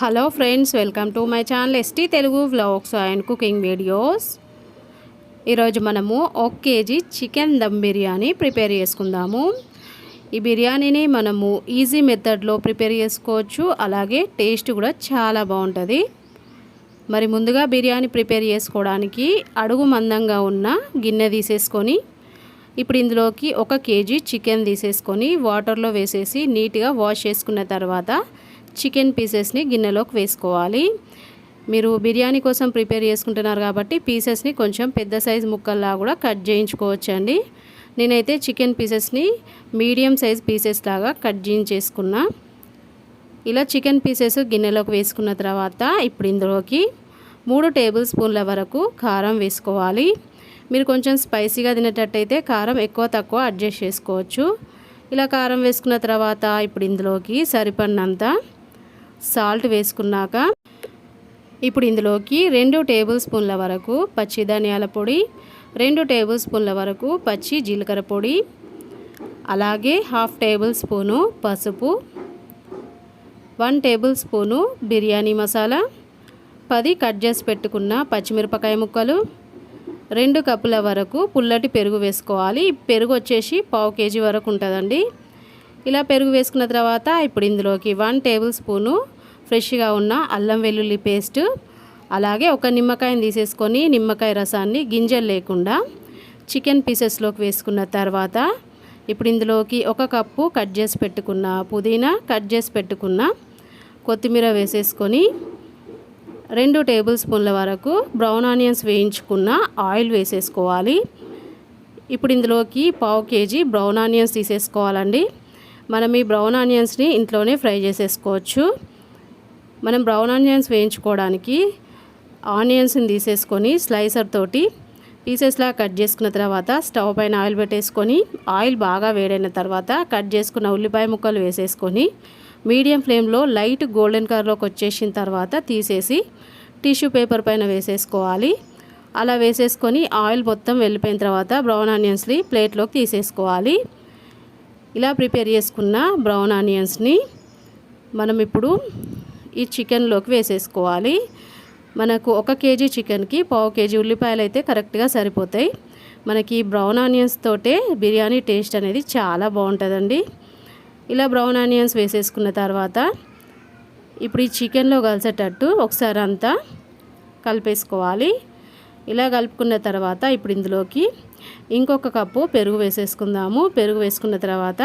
Hello friends welcome to my channel ST Telugu vlogs and cooking videos. ఈరోజు మనము ఒక KG chicken dum biryani prepare చేసుకుందాము. ఈ బిర్యానీని మనము ఈజీ మెథడ్లో ప్రిపేర్ చేసుకోవచ్చు. అలాగే టేస్ట్ కూడా చాలా బాగుంటుంది. మరి ముందుగా బిర్యానీ ప్రిపేర్ చేసుకోవడానికి అడుగు మందంగా ఉన్న గిన్నె తీసేసుకొని ఇప్పుడు ఇందులోకి ఒక కేజీ చికెన్ తీసేసుకొని వాటర్లో వేసేసి నీట్గా వాష్ చేసుకున్న తర్వాత చికెన్ పీసెస్ని గిన్నెలోకి వేసుకోవాలి. మీరు బిర్యానీ కోసం ప్రిపేర్ చేసుకుంటున్నారు కాబట్టి పీసెస్ని కొంచెం పెద్ద సైజ్ ముక్కల్లా కూడా కట్ చేయించుకోవచ్చండి. నేనైతే చికెన్ పీసెస్ని మీడియం సైజ్ పీసెస్ లాగా కట్ చేయించేసుకున్నా. ఇలా చికెన్ పీసెస్ గిన్నెలోకి వేసుకున్న తర్వాత ఇప్పుడు ఇందులోకి మూడు టేబుల్ స్పూన్ల వరకు కారం వేసుకోవాలి. మీరు కొంచెం స్పైసీగా తినేటట్టయితే కారం ఎక్కువ తక్కువ అడ్జస్ట్ చేసుకోవచ్చు. ఇలా కారం వేసుకున్న తర్వాత ఇప్పుడు ఇందులోకి సరిపడినంత సాల్ట్ వేసుకున్నాక ఇప్పుడు ఇందులోకి రెండు టేబుల్ స్పూన్ల వరకు పచ్చి ధనియాల పొడి రెండు టేబుల్ స్పూన్ల వరకు పచ్చి జీలకర్ర పొడి అలాగే హాఫ్ టేబుల్ స్పూను పసుపు one tablespoon biryani masala పది కట్ చేసి పెట్టుకున్న పచ్చిమిరపకాయ ముక్కలు రెండు కప్పుల వరకు పుల్లటి పెరుగు వేసుకోవాలి. పెరుగు వచ్చేసి పావు కేజీ వరకు ఉంటుందండి. ఇలా పెరుగు వేసుకున్న తర్వాత ఇప్పుడు ఇందులోకి వన్ టేబుల్ స్పూను ఫ్రెష్గా ఉన్న అల్లం వెల్లుల్లి పేస్ట్ అలాగే ఒక నిమ్మకాయని తీసేసుకొని నిమ్మకాయ రసాన్ని గింజలు లేకుండా చికెన్ పీసెస్లోకి వేసుకున్న తర్వాత ఇప్పుడు ఇందులోకి ఒక కప్పు కట్ చేసి పెట్టుకున్న పుదీనా కట్ చేసి పెట్టుకున్న కొత్తిమీర వేసేసుకొని రెండు టేబుల్ స్పూన్ల వరకు బ్రౌన్ ఆనియన్స్ వేయించుకున్న ఆయిల్ వేసేసుకోవాలి. ఇప్పుడు ఇందులోకి పావు కేజీ బ్రౌన్ ఆనియన్స్ తీసేసుకోవాలండి. మనం ఈ బ్రౌన్ ఆనియన్స్ని ఇంట్లోనే ఫ్రై చేసేసుకోవచ్చు. మనం బ్రౌన్ ఆనియన్స్ వేయించుకోవడానికి ఆనియన్స్ని తీసేసుకొని స్లైసర్ తోటి పీసెస్లా కట్ చేసుకున్న తర్వాత స్టవ్ పైన ఆయిల్ పెట్టేసుకొని ఆయిల్ బాగా వేడైన తర్వాత కట్ చేసుకున్న ఉల్లిపాయ ముక్కలు వేసేసుకొని మీడియం ఫ్లేమ్లో లైట్ గోల్డెన్ కలర్లోకి వచ్చేసిన తర్వాత తీసేసి టిష్యూ పేపర్ పైన వేసేసుకోవాలి. అలా వేసేసుకొని ఆయిల్ మొత్తం వెళ్ళిపోయిన తర్వాత బ్రౌన్ ఆనియన్స్ని ప్లేట్లోకి తీసేసుకోవాలి. ఇలా ప్రిపేర్ చేసుకున్న బ్రౌన్ ఆనియన్స్ని మనం ఇప్పుడు ఈ చికెన్లోకి వేసేసుకోవాలి. మనకు ఒక కేజీ చికెన్కి పావు కేజీ ఉల్లిపాయలు అయితే కరెక్ట్గా సరిపోతాయి. మనకి బ్రౌన్ ఆనియన్స్ తోటే బిర్యానీ టేస్ట్ అనేది చాలా బాగుంటుందండి. ఇలా బ్రౌన్ ఆనియన్స్ వేసేసుకున్న తర్వాత ఇప్పుడు ఈ చికెన్లో కలిసేటట్టు ఒకసారి అంతా కలిపేసుకోవాలి. ఇలా కలుపుకున్న తర్వాత ఇప్పుడు ఇందులోకి ఇంకొక కప్పు పెరుగు వేసేసుకుందాము. పెరుగు వేసుకున్న తర్వాత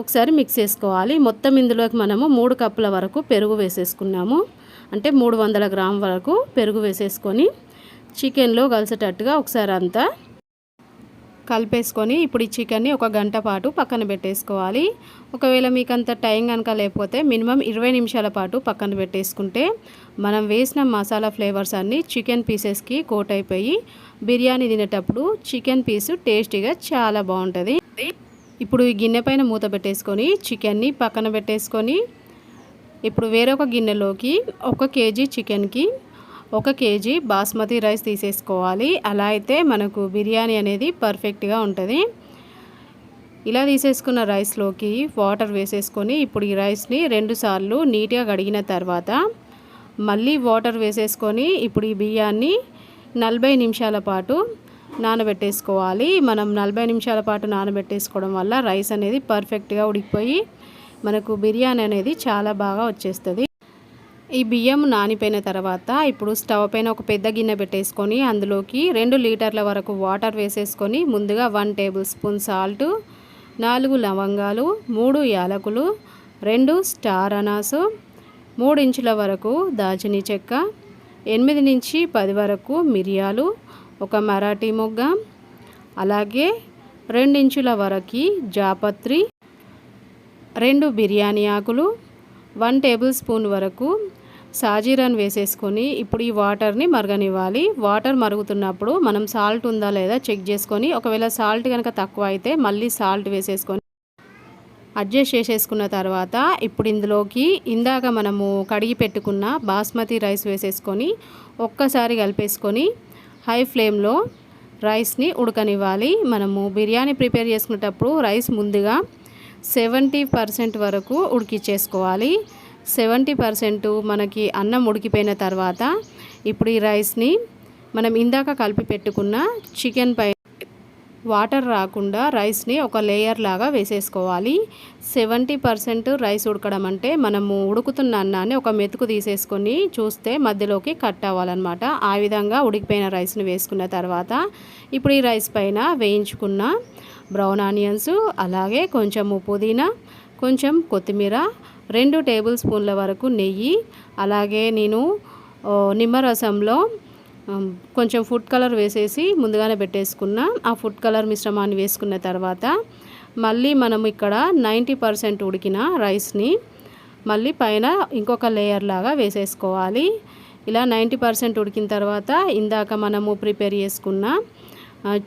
ఒకసారి మిక్స్ చేసుకోవాలి. మొత్తం ఇందులోకి మనము మూడు కప్పుల వరకు పెరుగు వేసేసుకున్నాము. అంటే మూడు వందల గ్రామ్ వరకు పెరుగు వేసేసుకొని చికెన్లో కలిసేటట్టుగా ఒకసారి అంతా కలిపేసుకొని ఇప్పుడు ఈ చికెన్ని ఒక గంట పాటు పక్కన పెట్టేసుకోవాలి. ఒకవేళ మీకు అంత టైం కనుక లేకపోతే మినిమం ఇరవై నిమిషాల పాటు పక్కన పెట్టేసుకుంటే మనం వేసిన మసాలా ఫ్లేవర్స్ అన్నీ చికెన్ పీసెస్కి కోట్ అయిపోయి బిర్యానీ తినేటప్పుడు చికెన్ పీసు టేస్టీగా చాలా బాగుంటుంది. ఇప్పుడు ఈ గిన్నె పైన మూత పెట్టేసుకొని చికెన్ని పక్కన పెట్టేసుకొని ఇప్పుడు వేరొక గిన్నెలోకి ఒక కేజీ చికెన్కి ఒక కేజీ బాస్మతి రైస్ తీసేసుకోవాలి. అలా అయితే మనకు బిర్యానీ అనేది పర్ఫెక్ట్గా ఉంటుంది. ఇలా తీసేసుకున్న రైస్లోకి వాటర్ వేసేసుకొని ఇప్పుడు ఈ రైస్ని రెండుసార్లు నీట్గా కడిగిన తర్వాత మళ్ళీ వాటర్ వేసేసుకొని ఇప్పుడు ఈ బియ్యాన్ని నలభై నిమిషాల పాటు నానబెట్టేసుకోవాలి. మనం నలభై నిమిషాల పాటు నానబెట్టేసుకోవడం వల్ల రైస్ అనేది పర్ఫెక్ట్గా ఉడికిపోయి మనకు బిర్యానీ అనేది చాలా బాగా వచ్చేస్తుంది. ఈ బియ్యం నానిపోయిన తర్వాత ఇప్పుడు స్టవ్ పైన ఒక పెద్ద గిన్నె పెట్టేసుకొని అందులోకి రెండు లీటర్ల వరకు వాటర్ వేసేసుకొని ముందుగా వన్ టేబుల్ స్పూన్ సాల్ట్ నాలుగు లవంగాలు మూడు యాలకులు రెండు స్టార్ అనాసు మూడు ఇంచుల వరకు దాల్చిన చెక్క ఎనిమిది నుంచి పది వరకు మిరియాలు ఒక మరాఠీ మొగ్గ అలాగే రెండించుల వరకు జాపత్రి రెండు బిర్యానీ ఆకులు వన్ టేబుల్ స్పూన్ వరకు సాజీరాన్ వేసేసుకొని ఇప్పుడు ఈ వాటర్ని మరగనివ్వాలి. వాటర్ మరుగుతున్నప్పుడు మనం సాల్ట్ ఉందా లేదా చెక్ చేసుకొని ఒకవేళ సాల్ట్ కనుక తక్కువ అయితే మళ్ళీ సాల్ట్ వేసేసుకొని అడ్జస్ట్ చేసేసుకున్న తర్వాత ఇప్పుడు ఇందులోకి ఇందాక మనము కడిగి పెట్టుకున్న బాస్మతి రైస్ వేసేసుకొని ఒక్కసారి కలిపేసుకొని హై ఫ్లేమ్లో రైస్ని ఉడకనివ్వాలి. మనము బిర్యానీ ప్రిపేర్ చేసుకునేటప్పుడు రైస్ ముందుగా సెవెంటీ పర్సెంట్ వరకు ఉడికిచ్చేసుకోవాలి. సెవెంటీ పర్సెంట్ మనకి అన్నం ఉడికిపోయిన తర్వాత ఇప్పుడు ఈ రైస్ని మనం ఇందాక కలిపి పెట్టుకున్న చికెన్ పై వాటర్ రాకుండా రైస్ని ఒక లేయర్ లాగా వేసేసుకోవాలి. సెవెంటీ పర్సెంట్ రైస్ ఉడకడం అంటే మనము ఉడుకుతున్న అన్నాన్ని ఒక మెతుకు తీసేసుకొని చూస్తే మధ్యలోకి కట్ అవ్వాలన్నమాట. ఆ విధంగా ఉడికిపోయిన రైస్ని వేసుకున్న తర్వాత ఇప్పుడు ఈ రైస్ పైన వేయించుకున్న బ్రౌన్ ఆనియన్స్ అలాగే కొంచెము పుదీనా కొంచెం కొత్తిమీర రెండు టేబుల్ స్పూన్ల వరకు నెయ్యి అలాగే నేను నిమ్మరసంలో కొంచెం ఫుడ్ కలర్ వేసేసి ముందుగానే పెట్టేసుకున్న. ఆ ఫుడ్ కలర్ మిశ్రమాన్ని వేసుకున్న తర్వాత మళ్ళీ మనం ఇక్కడ నైంటీ పర్సెంట్ ఉడికిన రైస్ని మళ్ళీ పైన ఇంకొక లేయర్ లాగా వేసేసుకోవాలి. ఇలా నైంటీ పర్సెంట్ ఉడికిన తర్వాత ఇందాక మనము ప్రిపేర్ చేసుకున్న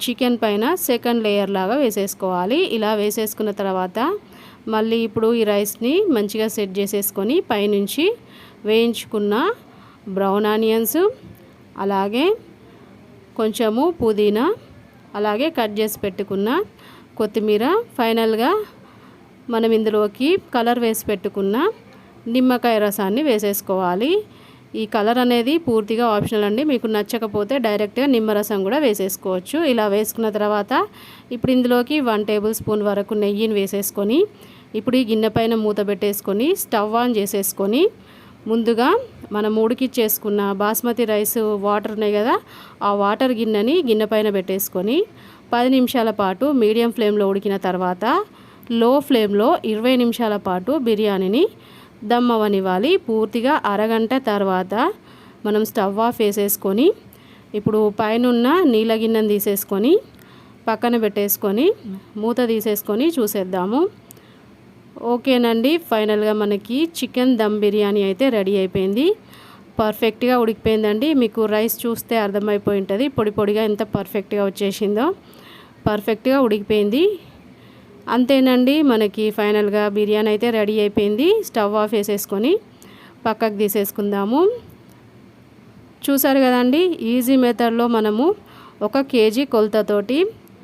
చికెన్ పైన సెకండ్ లేయర్ లాగా వేసేసుకోవాలి. ఇలా వేసేసుకున్న తర్వాత మళ్ళీ ఇప్పుడు ఈ రైస్ని మంచిగా సెట్ చేసేసుకొని పైనుంచి వేయించుకున్న బ్రౌన్ ఆనియన్స్ అలాగే కొంచెము పుదీనా అలాగే కట్ చేసి పెట్టుకున్న కొత్తిమీర. ఫైనల్గా మనం ఇందులోకి కలర్ వేసి పెట్టుకున్న నిమ్మకాయ రసాన్ని వేసేసుకోవాలి. ఈ కలర్ అనేది పూర్తిగా ఆప్షనల్ అండి. మీకు నచ్చకపోతే డైరెక్ట్గా నిమ్మరసం కూడా వేసేసుకోవచ్చు. ఇలా వేసుకున్న తర్వాత ఇప్పుడు ఇందులోకి వన్ టేబుల్ స్పూన్ వరకు నెయ్యిని వేసేసుకొని ఇప్పుడు ఈ గిన్నె పైన మూత పెట్టేసుకొని స్టవ్ ఆన్ చేసేసుకొని ముందుగా మనం చేసుకున్న బాస్మతి రైస్ వాటర్ ఉన్నాయి కదా ఆ వాటర్ గిన్నెని గిన్నె పైన పెట్టేసుకొని పది నిమిషాల పాటు మీడియం ఫ్లేమ్లో ఉడికిన తర్వాత లో ఫ్లేమ్లో ఇరవై నిమిషాల పాటు బిర్యానీని దమ్ అవ్వనివ్వాలి పూర్తిగా అరగంట తర్వాత మనం స్టవ్ ఆఫ్ వేసేసుకొని ఇప్పుడు పైన నీళ్ళ గిన్నెను తీసేసుకొని పక్కన పెట్టేసుకొని మూత తీసేసుకొని చూసేద్దాము. ఓకేనండి ఫైనల్గా మనకి చికెన్ దమ్ బిర్యానీ అయితే రెడీ అయిపోయింది. పర్ఫెక్ట్గా ఉడికిపోయిందండి. మీకు రైస్ చూస్తే అర్థమైపోయి ఉంటుంది పొడి పొడిగా ఎంత పర్ఫెక్ట్గా వచ్చేసిందో. పర్ఫెక్ట్గా ఉడికిపోయింది. అంతేనండి మనకి ఫైనల్గా బిర్యానీ అయితే రెడీ అయిపోయింది. స్టవ్ ఆఫ్ వేసేసుకొని పక్కకు తీసేసుకుందాము. చూసారు కదండి ఈజీ మెథడ్లో మనము ఒక కేజీ కొలతతోటి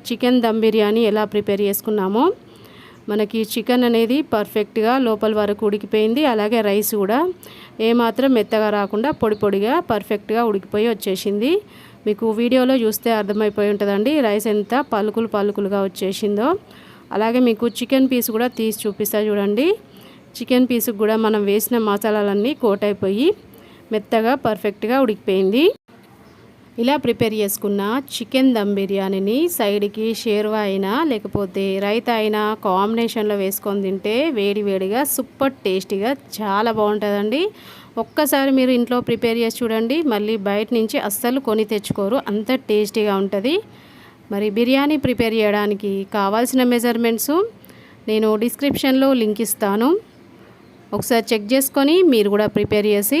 చికెన్ దమ్ బిర్యానీ ఎలా ప్రిపేర్ చేసుకున్నామో మనకి చికెన్ అనేది పర్ఫెక్ట్గా లోపల వరకు ఉడికిపోయింది. అలాగే రైస్ కూడా ఏమాత్రం మెత్తగా రాకుండా పొడి పొడిగా పర్ఫెక్ట్గా ఉడికిపోయి వచ్చేసింది. మీకు వీడియోలో చూస్తే అర్థమైపోయి ఉంటుందండి రైస్ ఎంత పలుకులు పలుకులుగా వచ్చేసిందో. అలాగే మీకు చికెన్ పీస్ కూడా తీసి చూపిస్తా చూడండి. చికెన్ పీస్కి కూడా మనం వేసిన మసాలాలన్నీ కోట్ అయిపోయి మెత్తగా పర్ఫెక్ట్గా ఉడికిపోయింది. ఇలా ప్రిపేర్ చేసుకున్న చికెన్ దమ్ బిర్యానీని సైడ్కి షేర్వా అయినా లేకపోతే రైతా అయినా కాంబినేషన్లో వేసుకొని తింటే వేడి వేడిగా సూపర్ టేస్టీగా చాలా బాగుంటుందండి. ఒక్కసారి మీరు ఇంట్లో ప్రిపేర్ చేసి చూడండి. మళ్ళీ బయట నుంచి అస్సలు కొని తెచ్చుకోరు. అంత టేస్టీగా ఉంటుంది. మరి బిర్యానీ ప్రిపేర్ చేయడానికి కావాల్సిన మెజర్మెంట్స్ నేను డిస్క్రిప్షన్లో లింక్ ఇస్తాను. ఒకసారి చెక్ చేసుకొని మీరు కూడా ప్రిపేర్ చేసి